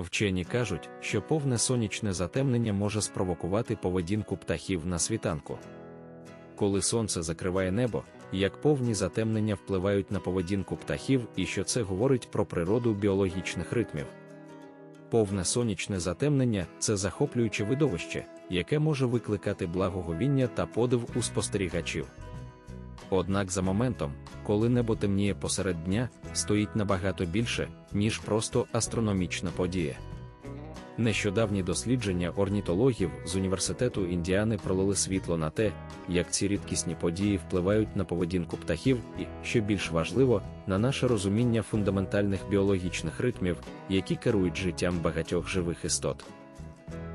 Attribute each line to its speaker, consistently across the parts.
Speaker 1: Вчені кажуть, що повне сонячне затемнення може спровокувати поведінку птахів на світанку. Коли сонце закриває небо, як повні затемнення впливають на поведінку птахів і що це говорить про природу біологічних ритмів. Повне сонячне затемнення це захоплююче видовище, яке може викликати благоговіння та подив у спостерігачів. Однак за моментом, коли небо темніє посеред дня, стоїть набагато більше, ніж просто астрономічна подія. Нещодавні дослідження орнітологів з університету Індіани пролили світло на те, як ці рідкісні події впливають на поведінку птахів і, що більш важливо, на наше розуміння фундаментальних біологічних ритмів, які керують життям багатьох живих істот.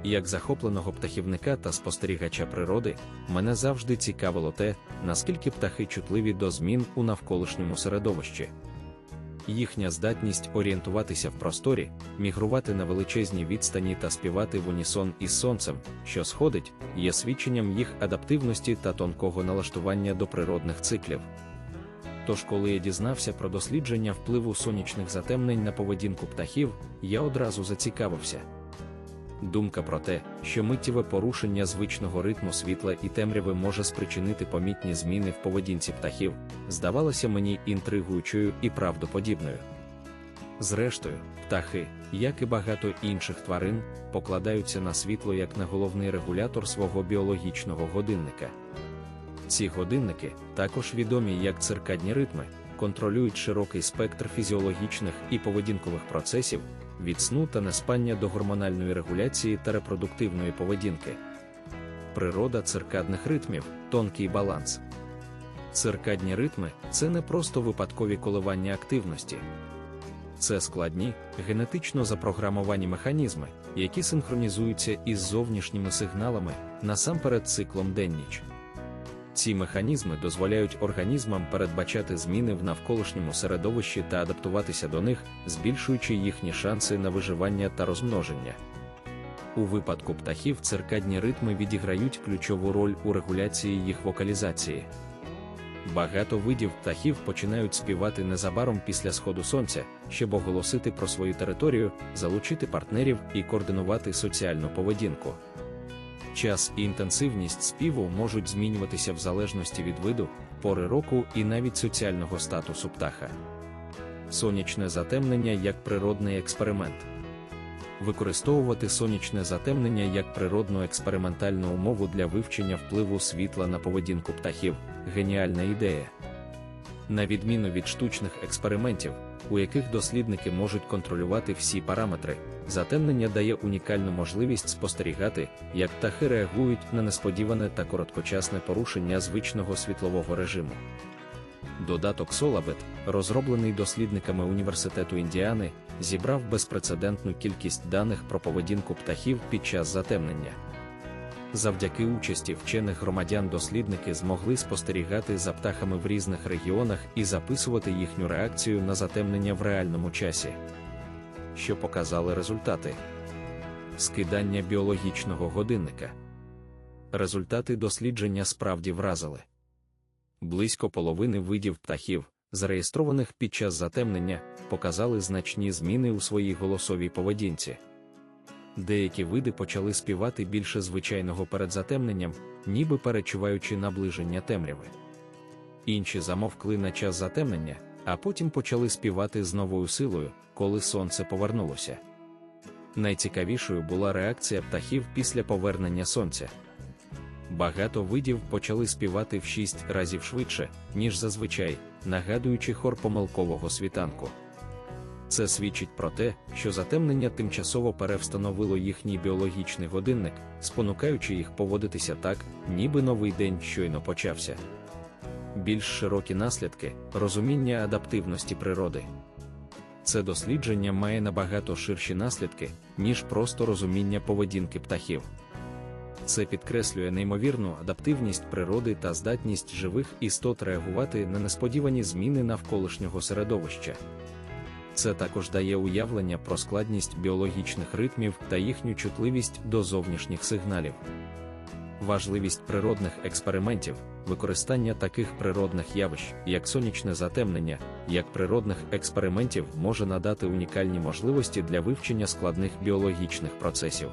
Speaker 1: Як захопленого птахівника та спостерігача природи, мене завжди цікавило те, наскільки птахи чутливі до змін у навколишньому середовищі. Їхня здатність орієнтуватися в просторі, мігрувати на величезні відстані та співати в унісон із сонцем, що сходить, є свідченням їх адаптивності та тонкого налаштування до природних циклів. Тож, коли я дізнався про дослідження впливу сонячних затемнень на поведінку птахів, я одразу зацікавився. Думка про те, що миттєве порушення звичного ритму світла і темряви може спричинити помітні зміни в поведінці птахів, здавалася мені інтригуючою і правдоподібною. Зрештою, птахи, як і багато інших тварин, покладаються на світло як на головний регулятор свого біологічного годинника. Ці годинники, також відомі як циркадні ритми, контролюють широкий спектр фізіологічних і поведінкових процесів, від сну та неспання до гормональної регуляції та репродуктивної поведінки. Природа циркадних ритмів тонкий баланс. Циркадні ритми це не просто випадкові коливання активності. Це складні, генетично запрограмовані механізми, які синхронізуються із зовнішніми сигналами, насамперед циклом день-ніч. Ці механізми дозволяють організмам передбачати зміни в навколишньому середовищі та адаптуватися до них, збільшуючи їхні шанси на виживання та розмноження. У випадку птахів циркадні ритми відіграють ключову роль у регуляції їх вокалізації. Багато видів птахів починають співати незабаром після сходу сонця, щоб оголосити про свою територію, залучити партнерів і координувати соціальну поведінку. Час і інтенсивність співу можуть змінюватися в залежності від виду, пори року і навіть соціального статусу птаха. Сонячне затемнення як природний експеримент. Використовувати сонячне затемнення як природну експериментальну умову для вивчення впливу світла на поведінку птахів геніальна ідея. На відміну від штучних експериментів, у яких дослідники можуть контролювати всі параметри, затемнення дає унікальну можливість спостерігати, як птахи реагують на несподіване та короткочасне порушення звичного світлового режиму. Додаток Solabet, розроблений дослідниками Університету Індіани, зібрав безпрецедентну кількість даних про поведінку птахів під час затемнення. Завдяки участі вчених громадян дослідники змогли спостерігати за птахами в різних регіонах і записувати їхню реакцію на затемнення в реальному часі. Що показали результати скидання біологічного годинника. Результати дослідження справді вразили. Близько половини видів птахів, зареєстрованих під час затемнення, показали значні зміни у своїй голосовій поведінці. Деякі види почали співати більше звичайного перед затемненням, ніби перечуваючи наближення темряви. Інші замовкли на час затемнення, а потім почали співати з новою силою, коли сонце повернулося. Найцікавішою була реакція птахів після повернення сонця. Багато видів почали співати в шість разів швидше, ніж зазвичай, нагадуючи хор помилкового світанку. Це свідчить про те, що затемнення тимчасово перевстановило їхній біологічний годинник, спонукаючи їх поводитися так, ніби новий день щойно почався. Більш широкі наслідки розуміння адаптивності природи. Це дослідження має набагато ширші наслідки, ніж просто розуміння поведінки птахів. Це підкреслює неймовірну адаптивність природи та здатність живих істот реагувати на несподівані зміни навколишнього середовища. Це також дає уявлення про складність біологічних ритмів та їхню чутливість до зовнішніх сигналів. важливість природних експериментів, використання таких природних явищ, як сонячне затемнення, як природних експериментів може надати унікальні можливості для вивчення складних біологічних процесів.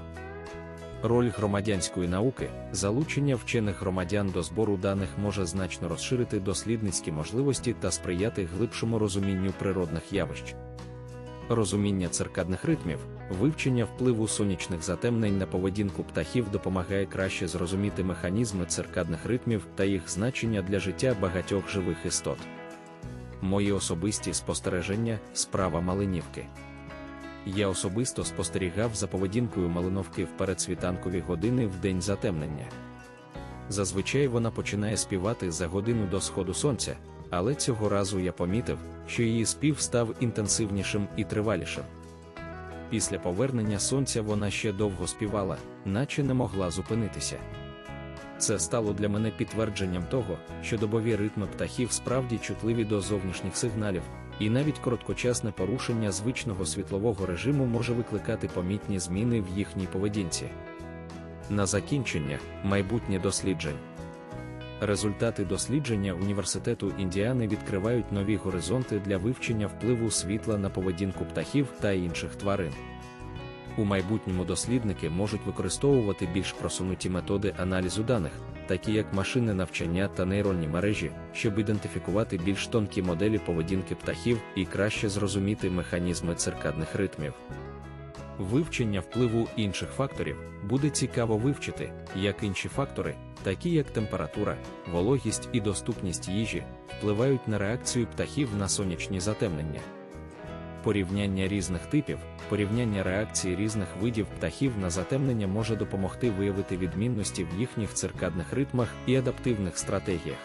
Speaker 1: Роль громадянської науки, залучення вчених громадян до збору даних може значно розширити дослідницькі можливості та сприяти глибшому розумінню природних явищ. Розуміння циркадних ритмів, вивчення впливу сонячних затемнень на поведінку птахів допомагає краще зрозуміти механізми циркадних ритмів та їх значення для життя багатьох живих істот. Мої особисті спостереження справа Малинівки. Я особисто спостерігав за поведінкою малиновки в передсвітанкові години в день затемнення. Зазвичай вона починає співати за годину до сходу сонця, але цього разу я помітив, що її спів став інтенсивнішим і тривалішим. Після повернення сонця вона ще довго співала, наче не могла зупинитися. Це стало для мене підтвердженням того, що добові ритми птахів справді чутливі до зовнішніх сигналів, і навіть короткочасне порушення звичного світлового режиму може викликати помітні зміни в їхній поведінці. На закінчення майбутнє досліджень. Результати дослідження Університету Індіани відкривають нові горизонти для вивчення впливу світла на поведінку птахів та інших тварин. У майбутньому дослідники можуть використовувати більш просунуті методи аналізу даних, такі як машинне навчання та нейронні мережі, щоб ідентифікувати більш тонкі моделі поведінки птахів і краще зрозуміти механізми циркадних ритмів. Вивчення впливу інших факторів буде цікаво вивчити, як інші фактори, такі як температура, вологість і доступність їжі, впливають на реакцію птахів на сонячні затемнення. Порівняння різних типів, порівняння реакції різних видів птахів на затемнення може допомогти виявити відмінності в їхніх циркадних ритмах і адаптивних стратегіях.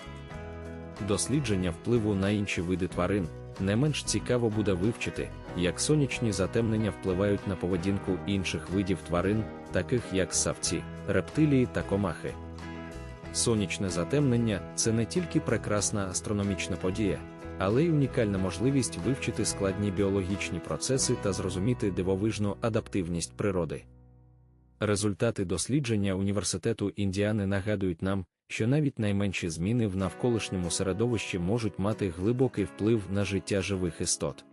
Speaker 1: Дослідження впливу на інші види тварин не менш цікаво буде вивчити, як сонячні затемнення впливають на поведінку інших видів тварин, таких як савці, рептилії та комахи. Сонячне затемнення це не тільки прекрасна астрономічна подія, але й унікальна можливість вивчити складні біологічні процеси та зрозуміти дивовижну адаптивність природи. Результати дослідження Університету Індіани нагадують нам, що навіть найменші зміни в навколишньому середовищі можуть мати глибокий вплив на життя живих істот.